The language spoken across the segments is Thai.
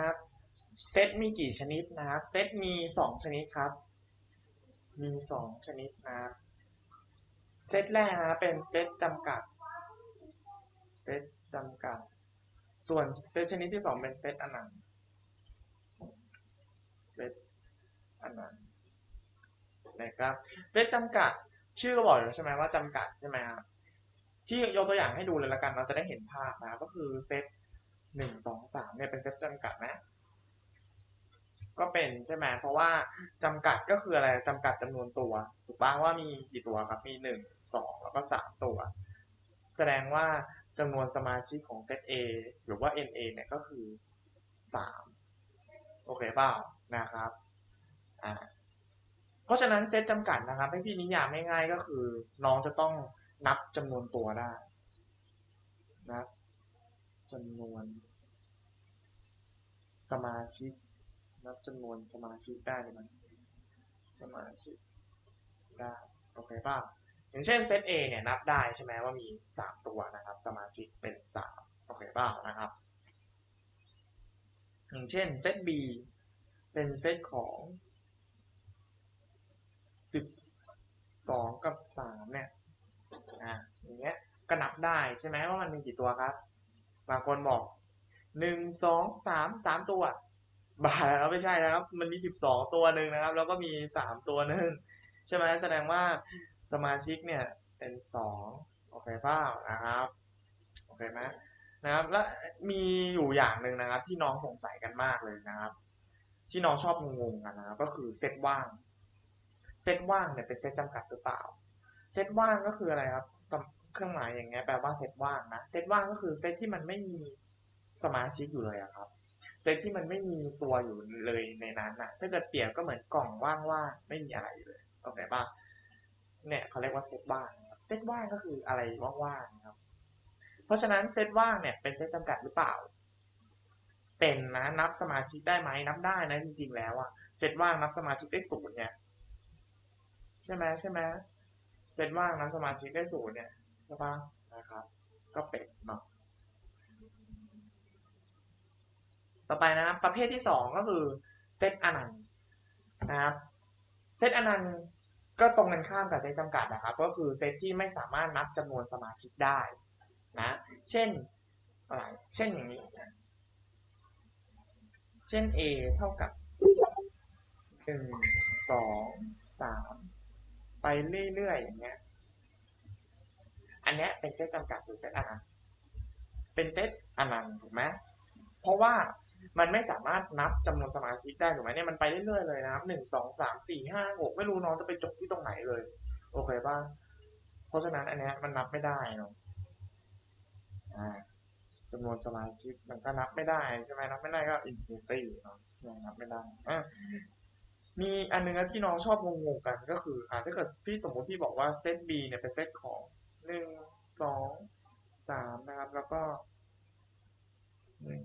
นะครับ เซตมีกี่ชนิดนะครับ เซตมีสองชนิดครับ มีสองชนิดนะครับ เซตแรกนะเป็นเซตจำกัด เซตจำกัด ส่วนเซตชนิดที่สองเป็นเซตอนันต์ เซตอนันต์นะครับ เซตจำกัดชื่อก็บอกอยู่แล้วใช่ไหมว่าจำกัดใช่ไหมครับที่ยกตัวอย่างให้ดูเลยละกันเราจะได้เห็นภาพนะก็คือเซต หนึ่งสองสามเนี่ยเป็นเซตจำกัดนะก็เป็นใช่ไหมเพราะว่าจำกัดก็คืออะไรจำกัดจำนวนตัว ถูกป่ะว่ามีกี่ตัวครับมีหนึ่งสองแล้วก็สามตัว แสดงว่าจำนวนสมาชิกของเซต A หรือว่า NA เนี่ยก็คือสามโอเคเปล่านะครับอ่าเพราะฉะนั้นเซตจำกัดนะครับ ให้พี่นิยามง่ายๆก็คือ น้องจะต้องนับจำนวนตัวได้นับ จำนวน สมาชิก นับจำนวนสมาชิกได้เลยมันสมาชิกได้โอเคป่ะอย่างเช่นเซต A เนี่ยนับได้ใช่ไหมว่ามีสามตัวนะครับ สมาชิกเป็นสามโอเคป่ะนะครับ อย่างเช่นเซต B เป็นเซตของสิบสองกับสามเนี่ยอะอย่างเงี้ยก็นับได้ใช่ไหมว่ามันมีกี่ตัวครับ บางคนบอกหนึ่งสองสามสามตัวบ้าแล้วครับไม่ใช่นะครับ มันมีสิบสองตัวหนึ่งนะครับ แล้วก็มีสามตัวหนึ่งใช่ไหมแสดงว่าสมาชิกเนี่ยเป็นสองโอเคเปล่านะครับโอเคไหมนะครับและมีอยู่อย่างหนึ่งนะครับ ที่น้องสงสัยกันมากเลยนะครับ ที่น้องชอบงงๆกันนะครับก็คือเซตว่างเซตว่างเนี่ยเป็นเซตจำกัดหรือเปล่าเซตว่างก็คืออะไรครับ เครื่องหมายอย่างเงี้ยแปลว่าเซตว่างนะเซตว่างก็คือเซตที่มันไม่มีสมาชิกอยู่เลยครับเซตที่มันไม่มีตัวอยู่เลยในนั้นนะถ้าเกิดเปรียบก็เหมือนกล่องว่างๆไม่มีอะไรอยู่เลยโอเคป่ะเนี่ยเขาเรียกว่าเซตว่างเซตว่างก็คืออะไรว่างๆครับ เพราะฉะนั้นเซตว่างเนี่ยเป็นเซตจำกัดหรือเปล่า เป็นนะนับสมาชิกได้ไหมนับได้นะจริงๆแล้วอะเซตว่างนับสมาชิกได้ศูนย์เนี่ยใช่ไหมใช่ไหมเซตว่างนับสมาชิกได้ศูนย์เนี่ย ช่ปะนะครับ ก็เป็นเนาะต่อไปนะครับประเภทที่สองก็คือเซตอนันต์นะครับเซตอนันต์ก็ตรงกันข้ามกับเซตจำกัดนะครับ ก็คือเซตที่ไม่สามารถนับจำนวนสมาชิกได้นะเช่นอะไรเช่นอย่างนี้เช่น a เท่ากับหนึ่งสองสามไปเรื่อยๆอย่างเงี้ย อันเนี้ยเป็นเซตจำกัดหรือเซตอนันต์เป็นเซตอนันต์ถูกไหมเพราะว่ามันไม่สามารถนับจำนวนสมาชิกได้ถูกไหมเนี่ยมันไปเรื่อยๆเลยนะครับหนึ่งสองสามสี่ห้าหกไม่รู้น้องจะไปจบที่ตรงไหนเลย โอเคป่ะเพราะฉะนั้นอันเนี้ยมันนับไม่ได้เนาะอ่าจำนวนสมาชิกมันก็นับไม่ได้ใช่ไหมนับไม่ได้ก็อินฟินิตี้เนาะนับไม่ได้อะมีอันหนึงนะที่น้องชอบงงๆกันก็คืออ่าถ้าเกิดพี่สมมติพี่บอกว่าเซต B เนี่ยเป็นเซตของ หนึ่งสองสามนะครับ แล้วก็หนึ่ง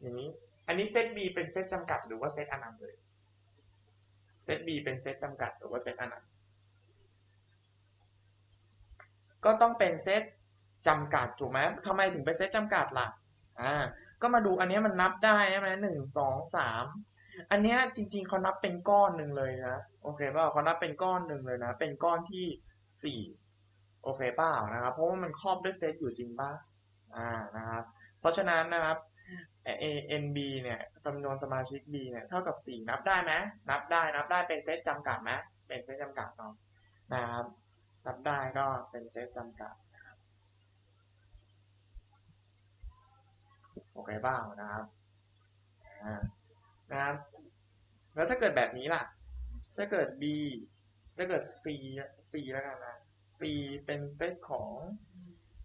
อย่างนี้ อันนี้เซต B เป็นเซตจำกัดหรือว่าเซตอนันต์เลยเซต B เป็นเซตจำกัดหรือว่าเซตอนันต์ก็ต้องเป็นเซตจำกัดถูกไหมทำไมถึงเป็นเซตจำกัดล่ะอ่า ก็มาดูอันนี้มันนับได้ใช่ไหมหนึ่งสองสามอันเนี้ยจริง ๆเขานับเป็นก้อนหนึ่งเลยนะโอเคเปล่าเขานับเป็นก้อนหนึ่งเลยนะ เป็นก้อนที่สี่โอเคเปล่านะครับ เพราะว่ามันครอบด้วยเซตอยู่จริงป่ะอ่านะครับ เพราะฉะนั้นนะครับ A N B เนี่ยจำนวนสมาชิก B เนี่ยเท่ากับ 4 นับได้ไหมนับได้นับได้เป็นเซตจำกัดไหมเป็นเซตจำกัดเนาะนะครับนับได้ก็เป็นเซตจำกัดนะครับ โอเคบ้างนะครับนะครับ แล้วถ้าเกิดแบบนี้ล่ะ ถ้าเกิด B ถ้าเกิด C C แล้วกันนะ C เป็นเซตของ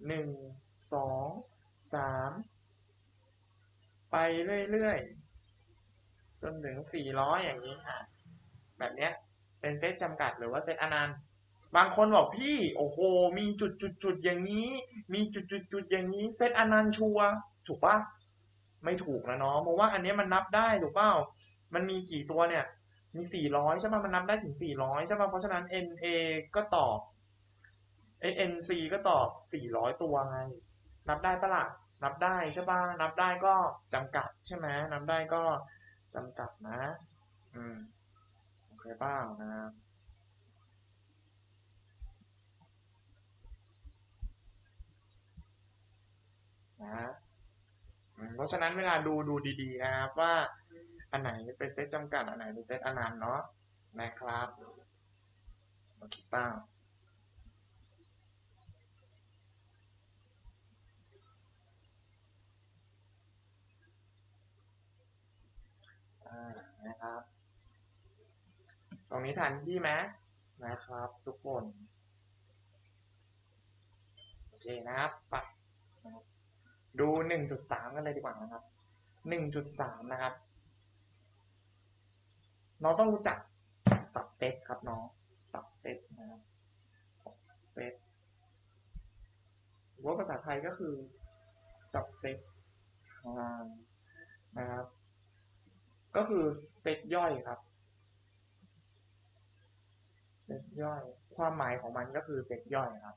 1 2 3ไปเรื่อยๆ จนถึง400อยอย่างนี้ค่ะแบบเนี้ยเป็นเซตจำกัดหรือว่าเซตอนันต์บางคนบอกพี่ โอ้โห มีจุดจุดจุดอย่างนี้ มีจุดจุดจุดอย่างนี้ เซตอนันต์ชัวร์ถูกปะ ไม่ถูกนะน้องเพราะว่าอันนี้มันนับได้ถูกเปล่ามันมีกี่ตัวเนี่ยมี 400 ใช่ป่ะ มันนับได้ถึง 400 ใช่ป่ะ เพราะฉะนั้น NA ก็ตอบไอ้ NC ก็ตอบสี่ร้อยตัวไง นับได้ปะล่ะ นับได้ใช่ป่ะ นับได้ก็จำกัดใช่ไหมนับได้ก็จำกัดนะ อืม โอเคเปล่านะ นะ เพราะฉะนั้นเวลาดูดูดีๆนะครับว่าอันไหนเป็นเซตจำกัด อันไหนเป็นเซตอนันต์เนาะนะครับโอเคปล่าอ่านะครับ ตรงนี้ทันพี่ไหมนะครับ ทุกคน โอเคนะครับไปนะครับ ดูหนึ่งจุดสามกันเลยดีกว่านะครับหนึ่งจุดสามนะครับ น้องต้องรู้จักสับเซตครับน้องสับเซตนะครับสับเซตรือว่าภาษาไทยก็คือสับเซตนะครับ ก็คือเซตย่อยครับเซตย่อย ความหมายของมันก็คือเซตย่อยครับ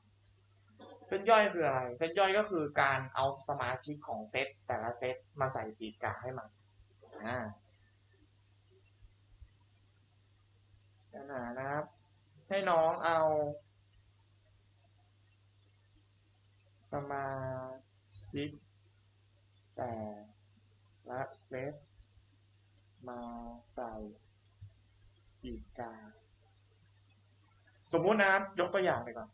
เซตย่อยคืออะไร เซตย่อยก็คือการเอาสมาชิกของเซตแต่ละเซตมาใส่ปีกกาให้มันอ่านะครับ ให้น้องเอา สมาชิกแต่ละเซตมาใส่ปีกกา สมมุตินะครับ ยกตัวอย่างไปก่อน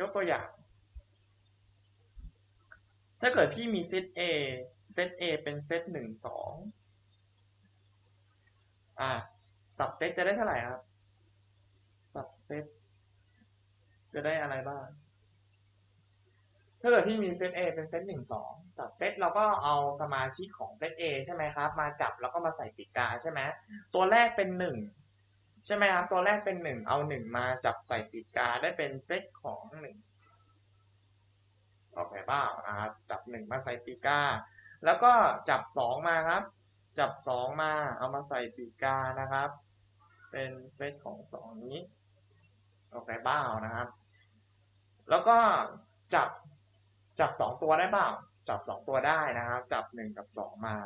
ยกตัวอย่าง ถ้าเกิดพี่มีเซต A เซต A เป็นเซตหนึ่งสองอ่าสับเซตจะได้เท่าไหร่ครับสับเซตจะได้อะไรบ้าง ถ้าเกิดพี่มีเซต A เป็นเซตหนึ่งสองสับเซตเราก็เอาสมาชิกของเซต A ใช่ไหมครับ มาจับแล้วก็มาใส่ปีกกาใช่ไหมตัวแรกเป็นหนึ่ง ใช่ไหมครับ ตัวแรกเป็นหนึ่งเอาหนึ่งมาจับใส่ปีกกาได้เป็นเซตของหนึ่งโอเคเปล่านะครับจับหนึ่งมาใส่ปีกกา แล้วก็จับสองมาครับ จับสองมาเอามาใส่ปีกกานะครับ เป็นเซตของสองนี้โอเคเปล่านะครับ แล้วก็จับจับสองตัวได้เปล่าจับสองตัวได้นะครับ จับหนึ่งกับสองมา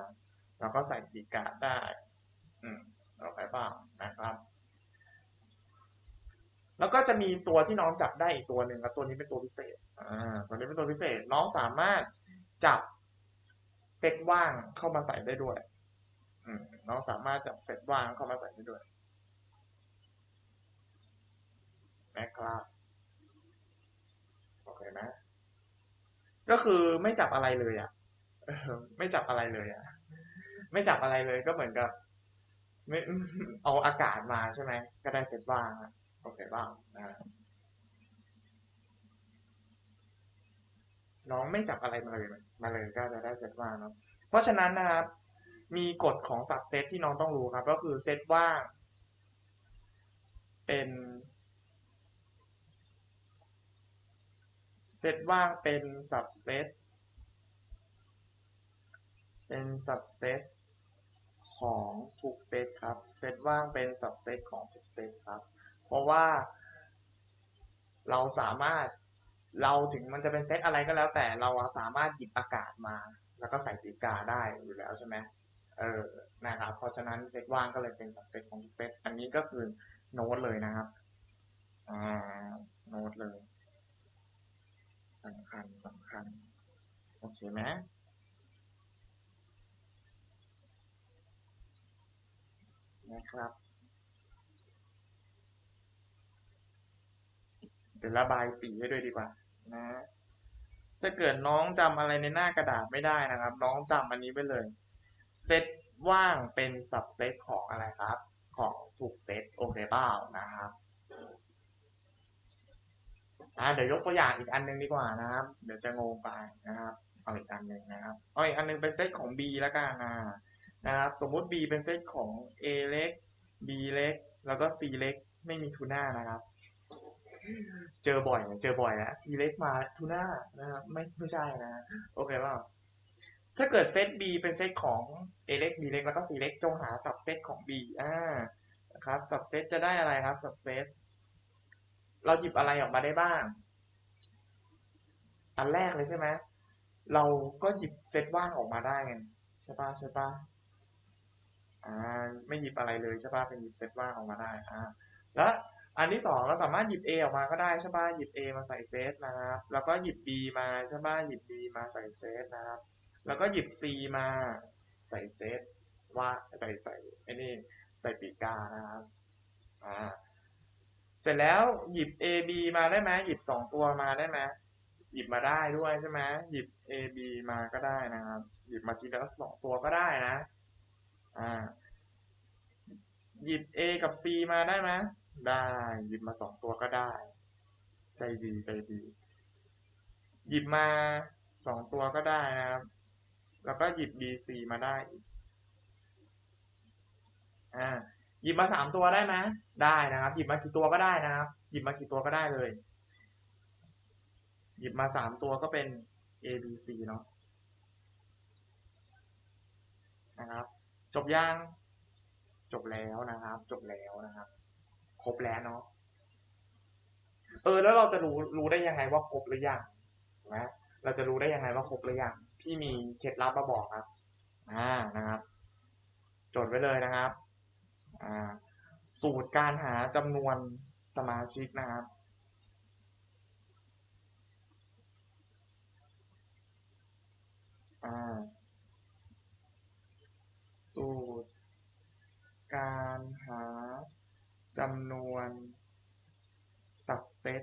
แล้วก็ใส่ปีกกาได้ อืมโอเคเปล่านะครับ แล้วก็จะมีตัวที่น้องจับได้อีกตัวหนึ่งครับตัวนี้เป็นตัวพิเศษอ่าตัวนี้เป็นตัวพิเศษ น้องสามารถจับเซตว่างเข้ามาใส่ได้ด้วยอืมน้องสามารถจับเซตว่างเข้ามาใส่ได้ด้วยนะครับโอเคไหมก็คือไม่จับอะไรเลยอะไม่จับอะไรเลยอะ ไม่จับอะไรเลยก็เหมือนกับ ไม่เอาอากาศมาใช่ไหมก็ได้เซตว่างอะ โอเคบ้างนะน้องไม่จับอะไรมาเลยมาเลยก็จะได้เซตว่างเนาะเพราะฉะนั้นนะครับ มีกฎของสับเซตที่น้องต้องรู้ครับ ก็คือเซตว่าง เป็นเซตว่างเป็นสับเซตเป็นสับเซตของทุกเซตครับ เซตว่างเป็นสับเซตของทุกเซตครับ เพราะว่า เราสามารถเราถึงมันจะเป็นเซตอะไรก็แล้วแต่เราสามารถหยิบอากาศมา แล้วก็ใส่ปีกกาได้อยู่แล้วใช่ไหมเออนะครับ เพราะฉะนั้นเซตว่างก็เลยเป็นสับเซตของทุกเซตอันนี้ก็คือโน้ตเลยนะครับอ่าโน้ตเลยสำคัญสำคัญโอเคไหมนะครับี๋ยวระบายสีให้ด้วยดีกว่านะถ้าเกิดน้องจำอะไรในหน้ากระดาษไม่ได้นะครับ น้องจำอันนี้ไปเลยเซตว่างเป็นสับเซตของอะไรครับ ของถูกเซตโอเคเปล่านะครับอ่าเดี๋ยวยกตัวอย่างอีกอันหนึงดีกว่านะครับ เดี๋ยวจะงงไปนะครับเอาอีกอันหนึ่งนะครับเอาอีกอันหนึงเป็นเซตของ B แล้วกันนะนะครับ สมมุติ B เป็นเซตของ A เล็ก B เล็ก แล้วก็ C เล็ก ไม่มีทูน่านะครับ เจอบ่อยเจอบ่อยแล้ว C เล็กมาทูน่านะครับไม่ไม่ใช่นะ โอเคป่าถ้าเกิดเซต B เป็นเซตของ A เล็ก B เล็กแล้วก็ C เล็กจงหาสับเซตของ B อ่านะครับสับเซตจะได้อะไรครับสับเซตเราหยิบอะไรออกมาได้บ้าง อันแรกเลยใช่ไหมเราก็หยิบเซตว่างออกมาได้ไงใช่ป่ะใช่ป่ะอ่าไม่หยิบอะไรเลยใช่ป่ะเป็นหยิบเซตว่างออกมาได้อ่าแล้ว อันที่สองเราสามารถหยิบ A ออกมาก็ได้ใช่ปะหยิบ A มาใส่เซตนะครับแล้วก็หยิบ B มาใช่ปะหยิบ B มาใส่เซตนะครับแล้วก็หยิบ C มาใส่เซตว่าใส่ใส่ไอ้นี่ใส่ปีกกานะครับอ่าเสร็จแล้วหยิบ A B มาได้ไหมหยิบสองตัวมาได้ไหมหยิบมาได้ด้วยใช่ไหมหยิบ A B มาก็ได้นะครับ หยิบมาทีละสองตัวก็ได้นะอ่าหยิบ A กับ C มาได้ไหม ได้หยิบมาสองตัวก็ได้ ใจดีใจดี หยิบมาสองตัวก็ได้นะครับ แล้วก็หยิบ BC มาได้อ่าหยิบมาสามตัวได้ไหมได้นะครับ หยิบมากี่ตัวก็ได้นะครับ หยิบมากี่ตัวก็ได้เลย หยิบมาสามตัวก็เป็น A B C เนาะนะครับ จบยังจบแล้วนะครับ จบแล้วนะครับ ครบแล้วเนาะเออ แล้วเราจะรู้รู้ได้ยังไงว่าครบหรือยังนะเราจะรู้ได้ยังไงว่าครบหรือยังพี่มีเคล็ดลับมาบอกครับ อ่านะครับ จดไว้เลยนะครับ อ่า สูตรการหาจำนวนสมาชิกนะครับอ่าสูตรการหา จำนวนสับเซต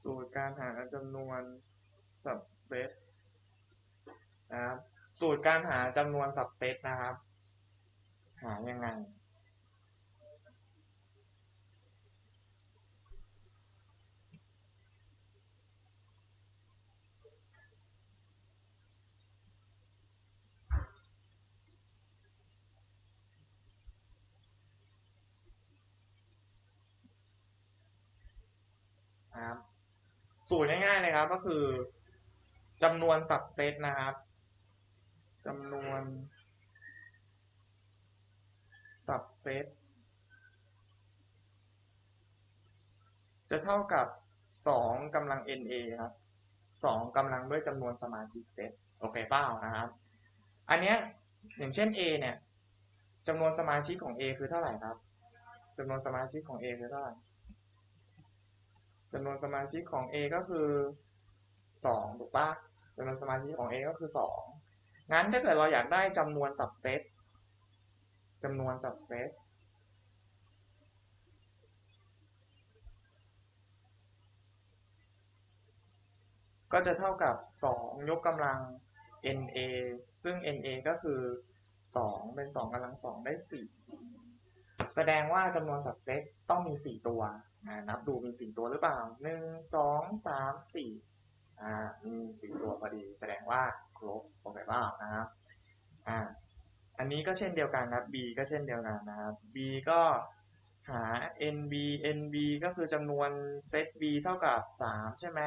สูตรการหาจำนวนสับเซตนะครับสูตรการหาจำนวนสับเซตนะครับ หายังไง นะครับ สูตรง่ายๆเลยครับก็คือจำนวนสับเซตนะครับจำนวนสับเซตจะเท่ากับ 2กำลัง NA ครับ 2กำลังด้วยจำนวนสมาชิกเซตโอเคเปล่านะครับ อันเนี้ยอย่างเช่น A เนี่ยจำนวนสมาชิกของ A คือเท่าไหร่ครับจำนวนสมาชิกของ A คือเท่าไหร่ จำนวนสมาชิกของ A ก็คือ 2 ถูกปะจำนวนสมาชิกของ A ก็คือ 2 งั้นถ้าเกิดเราอยากได้จำนวนสับเซตจำนวนสับเซตก็จะเท่ากับ 2 ยกกำลัง NA ซึ่ง NA ก็คือ 2 เป็น 2กำลัง 2 ได้ 4 แสดงว่าจำนวนสับเซตต้องมี 4 ตัวนะนับดูมี 4 ตัวหรือเปล่า 1 2 3 4อ่ามี4ตัวพอดี แสดงว่าครบโอเคเปล่านะครับอ่าอันนี้ก็เช่นเดียวกันครับ B ก็เช่นเดียวกันนะครับ B ก็หา NB NB ก็คือจำนวนเซต B เท่ากับ 3 ใช่ไหม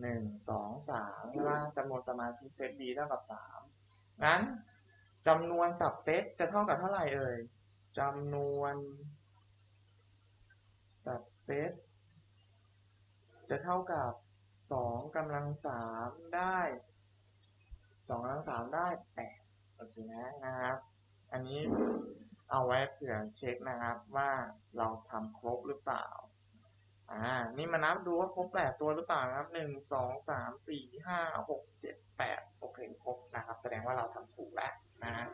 หนึ่งสองสามใช่ไหมจำนวนสมาชิกเซต B เท่ากับสามงั้นจำนวนสับเซตจะเท่ากับเท่าไหร่เอ่ย จำนวนสับเซตจะเท่ากับสองกำลังสามได้สองกำลังสามได้แปดโอเคนะนะครับ อันนี้เอาไว้เผื่อเช็คนะครับว่าเราทำครบหรือเปล่า อ่า นี่มานับดูว่าครบแปดตัวหรือเปล่านะครับหนึ่งสองสามสี่ห้าหกเจ็ดแปดโอเคครบนะครับ แสดงว่าเราทำถูกแล้วนะฮะ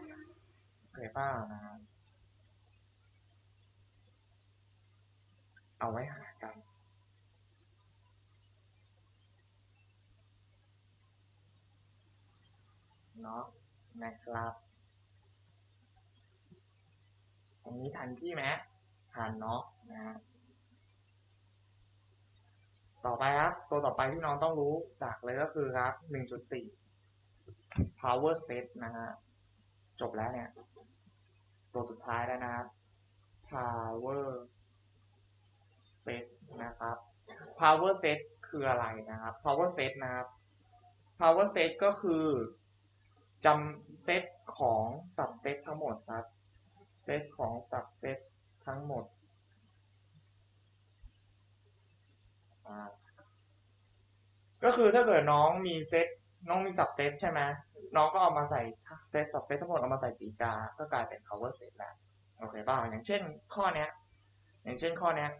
โอเคเปล่านะครับ เอาไว้หากันเนาะนะครับ ตรงนี้ทันพี่ไหมทันเนาะนะฮะต่อไปครับ ตัวต่อไปที่น้องต้องรู้จากเลยก็คือครับ 1.4 power set นะฮะ จบแล้วเนี่ย ตัวสุดท้ายแล้วนะครับ power set นะครับ power set คืออะไรนะครับ power set นะครับ power set ก็คือจำเซตของ subset ทั้งหมดครับ เซตของ subset ทั้งหมด ก็คือถ้าเกิดน้องมีเซตน้องมีสับเซตใช่ไหมน้องก็เอามาใส่เซตสับเซตทั้งหมดเอามาใส่ปีกา ก็กลายเป็น power set แล้ว โอเคป่ะอย่างเช่นข้อเนี้ย อย่างเช่นข้อเนี้ย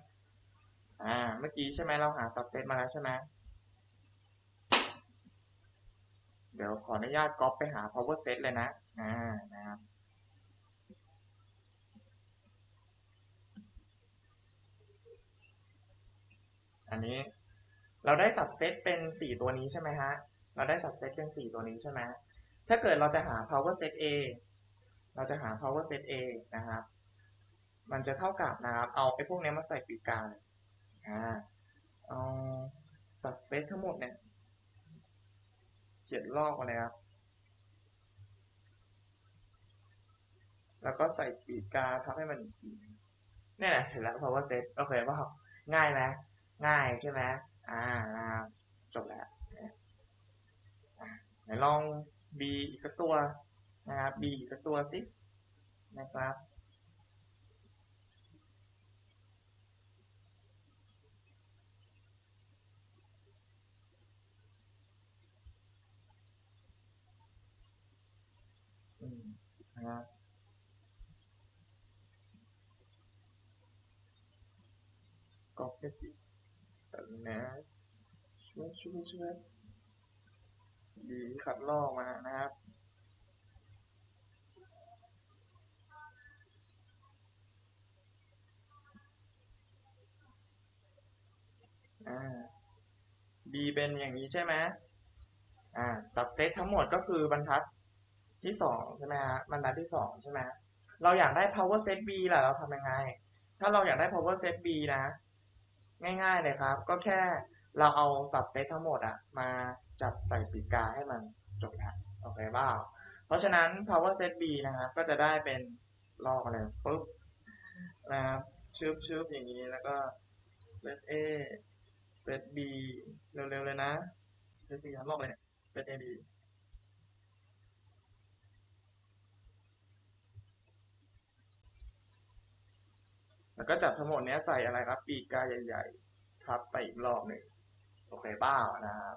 อ่า เมื่อกี้ใช่ไหมเราหาสับเซตมาแล้วใช่ไหมเดี๋ยวขออนุญาตก๊อปไปหา power set เลยนะ อ่า นะครับอันนี้เราได้สับเซตเป็นสี่ตัวนี้ใช่ไหมฮะ เราได้สับเซตเป็นสี่ตัวนี้ใช่ไหมถ้าเกิดเราจะหา power set A เราจะหา power set A นะครับ มันจะเท่ากับนะครับ เอาไอ้พวกนี้มาใส่ปีกาเลย อ่าเอาสับเซตทั้งหมดเนี่ยเขียนลอกมาเลยครับ แล้วก็ใส่ปีกาทับให้มันอีกทีนี่แหละเสร็จแล้ว power set โอเคป่ะง่ายไหมง่ายใช่ไหมอ่าจบแล้วไหนลอง B อีกสักตัวนะครับ B อีกสักตัวสินะครับ อืม นะครับก็ไปติดแต่นะช่วยช่วยช่วยดีขัดลอกมานะครับอ่า B เป็นอย่างนี้ใช่ไหมอ่าสับเซตทั้งหมดก็คือบรรทัด ที่สองใช่ไหมฮะบรรทัดที่สองใช่ไหมเราอยากได้ power set B ล่ะเราทำยังไง ถ้าเราอยากได้ power set B นะ ง่ายๆเลยครับ ก็แค่เราเอาสับเซตทั้งหมดอะมาจับใส่ปีกาให้มันจบแล้วโอเคเปล่าเพราะฉะนั้น power set B นะครับก็จะได้เป็นลอกเลยปุ๊บนะครับชืบชืบอย่างนี้แล้วก็ set A set B เร็วๆเลยนะ set C ลอกเลยเนี่ย set A B แล้วก็จับทั้งหมดเนี้ยใส่อะไรครับ ปีกกาใหญ่ ๆ ทับไปอีกรอบหนึ่งโอเคเปล่านะครับ